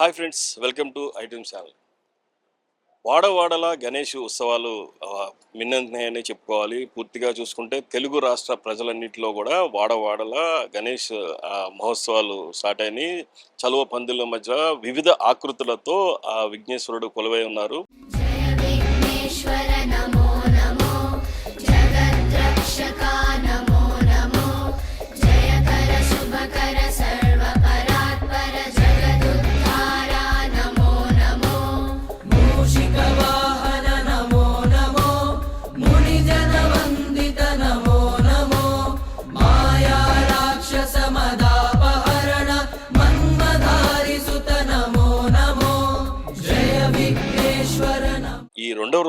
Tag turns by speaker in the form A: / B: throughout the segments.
A: Hi friends welcome to item channel. వాడవాడల Ganesh ఉత్సవాలు ఆ, చెప్పుకోవాలి. పూర్తిగా చూసుకుంటే తెలుగు రాష్ట్ర ప్రజలన్నింటిలో కూడా వాడవాడల గణేష్ మహోత్సవాలు స్టార్ట్ అయినాయి. చలువ పందుల మధ్య వివిధ ఆకృతులతో ఆ విఘ్నేశ్వరుడు కొలువై ఉన్నారు.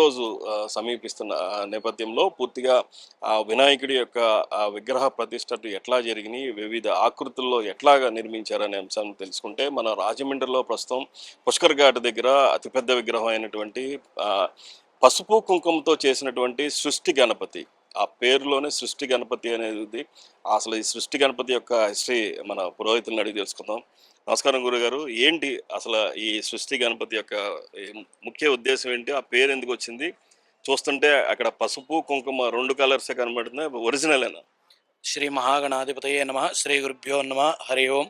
A: రోజు సమీపిస్తున్న నేపథ్యంలో పూర్తిగా ఆ వినాయకుడి యొక్క ఆ విగ్రహ ప్రతిష్టలు ఎట్లా జరిగినాయి వివిధ ఆకృతుల్లో ఎట్లాగా నిర్మించారనే అంశాన్ని తెలుసుకుంటే మన రాజమండ్రిలో ప్రస్తుతం పుష్కర్ ఘాట్ దగ్గర అతిపెద్ద విగ్రహం అయినటువంటి పసుపు కుంకుమతో చేసినటువంటి సృష్టి గణపతి. ఆ పేరులోనే సృష్టి గణపతి అనేది అసలు ఈ సృష్టి గణపతి యొక్క హిస్టరీ మన పురోహితులను అడిగి తెలుసుకుందాం. నమస్కారం గురుగారు. ఏంటి అసలు ఈ సృష్టి గణపతి యొక్క ముఖ్య ఉద్దేశం ఏంటి? ఆ పేరు ఎందుకు వచ్చింది? చూస్తుంటే అక్కడ పసుపు కుంకుమ రెండు కలర్స్ కనబడుతున్నాయి? ఒరిజినలేనా
B: శ్రీ మహాగణాధిపతయే నమ. శ్రీ గురుభ్యో నమ. హరి ఓం.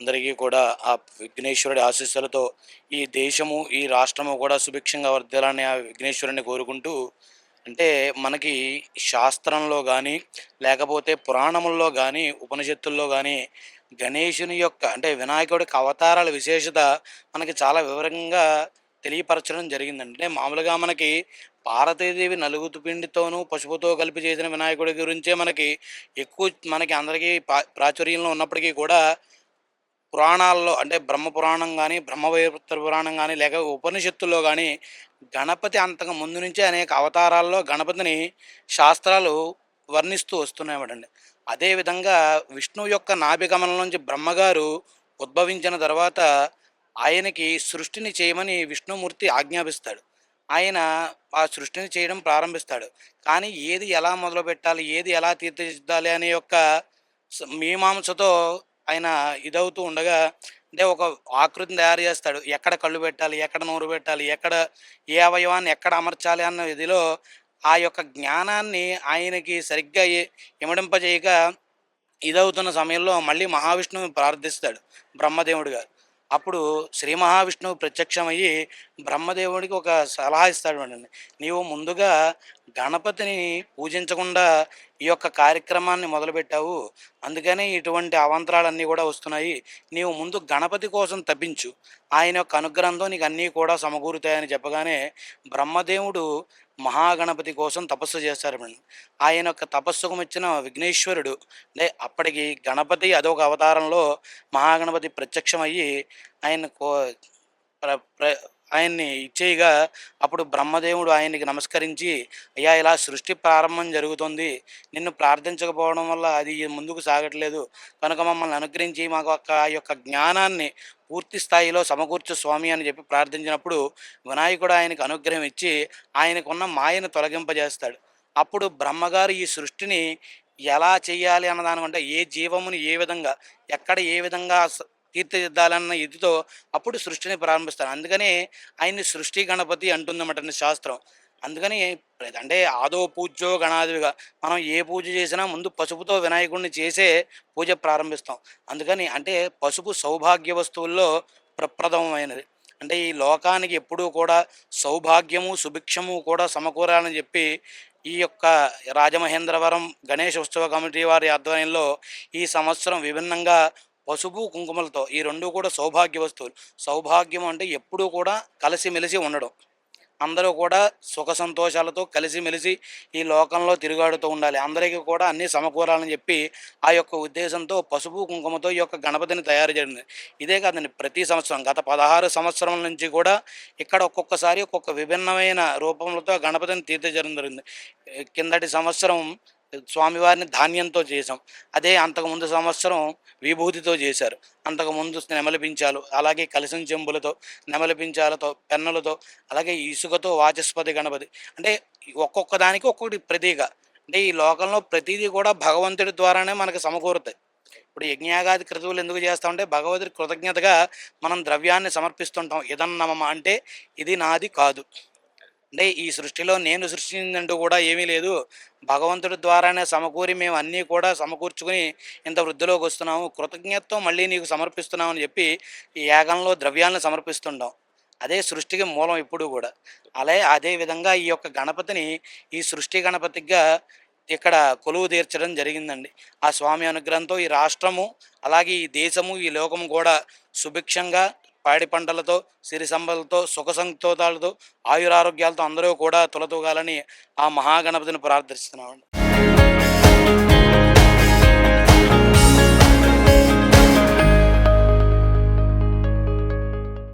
B: అందరికీ కూడా ఆ విఘ్నేశ్వరుడి ఆశీస్సులతో ఈ దేశము ఈ రాష్ట్రము కూడా సుభిక్షంగా వర్ధిల్లాలని ఆ విఘ్నేశ్వరుని కోరుకుంటూ అంటే మనకి శాస్త్రంలో కానీ లేకపోతే పురాణముల్లో కానీ ఉపనిషత్తుల్లో కానీ గణేశుని యొక్క అంటే వినాయకుడికి అవతారాల విశేషత మనకి చాలా వివరంగా తెలియపరచడం జరిగింది అంటే మామూలుగా మనకి పార్వతీదేవి నలుగుతు పిండితోనూ పసుపుతో కలిపి చేసిన వినాయకుడి గురించే మనకి ఎక్కువ మనకి అందరికీ పా- ప్రాచుర్యంలో ఉన్నప్పటికీ కూడా పురాణాల్లో అంటే బ్రహ్మ పురాణం కానీ బ్రహ్మవైవర్త పురాణం కానీ లేక ఉపనిషత్తుల్లో కానీ గణపతి అంతకు ముందు నుంచే అనేక అవతారాల్లో గణపతిని శాస్త్రాలు వర్ణిస్తూ వస్తున్నాయన్నమాట. అదేవిధంగా విష్ణువు యొక్క నాభిగమనం నుంచి బ్రహ్మగారు ఉద్భవించిన తర్వాత ఆయనకి సృష్టిని చేయమని విష్ణుమూర్తి ఆజ్ఞాపిస్తాడు. ఆయన ఆ సృష్టిని చేయడం ప్రారంభిస్తాడు. కానీ ఏది ఎలా మొదలు పెట్టాలి ఏది ఎలా తీర్చిదిద్దాలి అనే యొక్క మీమాంసతో ఆయన ఇదవుతూ ఉండగా అంటే ఒక ఆకృతిని తయారు చేస్తాడు. ఎక్కడ కళ్ళు పెట్టాలి ఎక్కడ నోరు పెట్టాలి ఎక్కడ ఏ అవయవాన్ని ఎక్కడ అమర్చాలి అన్న విధిలో ఆ యొక్క జ్ఞానాన్ని ఆయనకి సరిగ్గా ఇమడింపజేయక ఇదవుతున్న సమయంలో మళ్ళీ మహావిష్ణువు ప్రార్థిస్తాడు బ్రహ్మదేవుడు గారు. అప్పుడు శ్రీ మహావిష్ణువు ప్రత్యక్షమయ్యి బ్రహ్మదేవుడికి ఒక సలహా ఇస్తాడు అండి నీవు ముందుగా గణపతిని పూజించకుండా ఈ యొక్క కార్యక్రమాన్ని మొదలుపెట్టావు. అందుకని ఇటువంటి అవంతరాలన్నీ కూడా వస్తున్నాయి. నీవు ముందు గణపతి కోసం తప్పించు ఆయన యొక్క అనుగ్రహంతో నీకు అన్నీ కూడా సమకూరుతాయని చెప్పగానే బ్రహ్మదేవుడు మహాగణపతి కోసం తపస్సు చేస్తారు ఆయన యొక్క తపస్సుకు మెచ్చిన విఘ్నేశ్వరుడు. అంటే అప్పటికి గణపతి అదొక అవతారంలో మహాగణపతి ప్రత్యక్షమయ్యి ఆయన కో ప్ర ప్ర ఆయన్ని ఇచ్చేయగా అప్పుడు బ్రహ్మదేవుడు ఆయనకి నమస్కరించి అయ్యా ఇలా సృష్టి ప్రారంభం జరుగుతుంది. నిన్ను ప్రార్థించకపోవడం వల్ల అది ముందుకు సాగట్లేదు. కనుక మమ్మల్ని అనుగ్రహించి మాకు ఒక ఆ యొక్క జ్ఞానాన్ని పూర్తి స్థాయిలో సమకూర్చు స్వామి అని చెప్పి ప్రార్థించినప్పుడు వినాయకుడు ఆయనకు అనుగ్రహం ఇచ్చి ఆయనకున్న మాయను తొలగింపజేస్తాడు. అప్పుడు బ్రహ్మగారు ఈ సృష్టిని ఎలా చేయాలి అన్నదానికంటే ఏ జీవమును ఏ విధంగా ఎక్కడ ఏ విధంగా కీర్తిదిద్దాలన్న ఇదితో అప్పుడు సృష్టిని ప్రారంభిస్తారు. అందుకని ఆయన్ని సృష్టి గణపతి అంటుందన్నమాట శాస్త్రం. అందుకని అంటే ఆదో పూజ్యో గణాదివిగా మనం ఏ పూజ చేసినా ముందు పసుపుతో వినాయకుడిని చేసే పూజ ప్రారంభిస్తాం. అందుకని అంటే పసుపు సౌభాగ్య వస్తువుల్లో ప్రప్రథమైనది. అంటే ఈ లోకానికి ఎప్పుడూ కూడా సౌభాగ్యము సుభిక్షము కూడా సమకూరాలని చెప్పి ఈ యొక్క రాజమహేంద్రవరం గణేష్ ఉత్సవ కమిటీ వారి ఆధ్వర్యంలో ఈ సంవత్సరం విభిన్నంగా పసుపు కుంకుమలతో ఈ రెండు కూడా సౌభాగ్య వస్తువులు. సౌభాగ్యం అంటే ఎప్పుడూ కూడా కలిసిమెలిసి ఉండడం. అందరూ కూడా సుఖ సంతోషాలతో కలిసిమెలిసి ఈ లోకంలో తిరుగాడుతూ ఉండాలి. అందరికీ కూడా అన్నీ సమకూరాలని చెప్పి ఆ యొక్క ఉద్దేశంతో పసుపు కుంకుమతో ఈ యొక్క గణపతిని తయారు చేయడం ఇదే కాదండి ప్రతి సంవత్సరం గత పదహారు సంవత్సరం నుంచి కూడా ఇక్కడ ఒక్కొక్కసారి ఒక్కొక్క విభిన్నమైన రూపంలో గణపతిని తీర్థ జరిగింది. కిందటి సంవత్సరం స్వామివారిని ధాన్యంతో చేసాం అదే అంతకుముందు సంవత్సరం విభూతితో చేశారు. అంతకుముందు నెమలిపించాలు అలాగే కలిసిన చెంబులతో నెమలిపించాలతో పెన్నులతో అలాగే ఇసుకతో వాచస్పతి గణపతి. అంటే ఒక్కొక్క దానికి ఒక్కొక్కటి ప్రతీక. అంటే ఈ లోకంలో ప్రతిదీ కూడా భగవంతుడి ద్వారానే మనకి సమకూరుతాయి. ఇప్పుడు యజ్ఞయాగాది క్రతువులు ఎందుకు చేస్తామంటే భగవతుడి కృతజ్ఞతగా మనం ద్రవ్యాన్ని సమర్పిస్తుంటాం. ఇదన్నమ అంటే ఇది నాది కాదు. అంటే ఈ సృష్టిలో నేను సృష్టిందంటూ కూడా ఏమీ లేదు. భగవంతుడి ద్వారానే సమకూరి మేము అన్నీ కూడా సమకూర్చుకుని ఇంత వృద్ధిలోకి వస్తున్నాము. కృతజ్ఞతతో మళ్ళీ నీకు సమర్పిస్తున్నామని చెప్పి ఈ యాగంలో ద్రవ్యాలను సమర్పిస్తుంటాం. అదే సృష్టికి మూలం ఇప్పుడు కూడా. అలాగే అదే విధంగా ఈ యొక్క గణపతిని ఈ సృష్టి గణపతిగా ఇక్కడ కొలువు తీర్చడం జరిగిందండి. ఆ స్వామి అనుగ్రహంతో ఈ రాష్ట్రము అలాగే ఈ దేశము ఈ లోకము కూడా సుభిక్షంగా పాడి పంటలతో సిరి సంబలతో సుఖ సంతోతాలతో ఆయురారోగ్యాలతో అందరూ కూడా తులతూగాలని ఆ మహాగణపతిని ప్రార్థిస్తున్నామండి.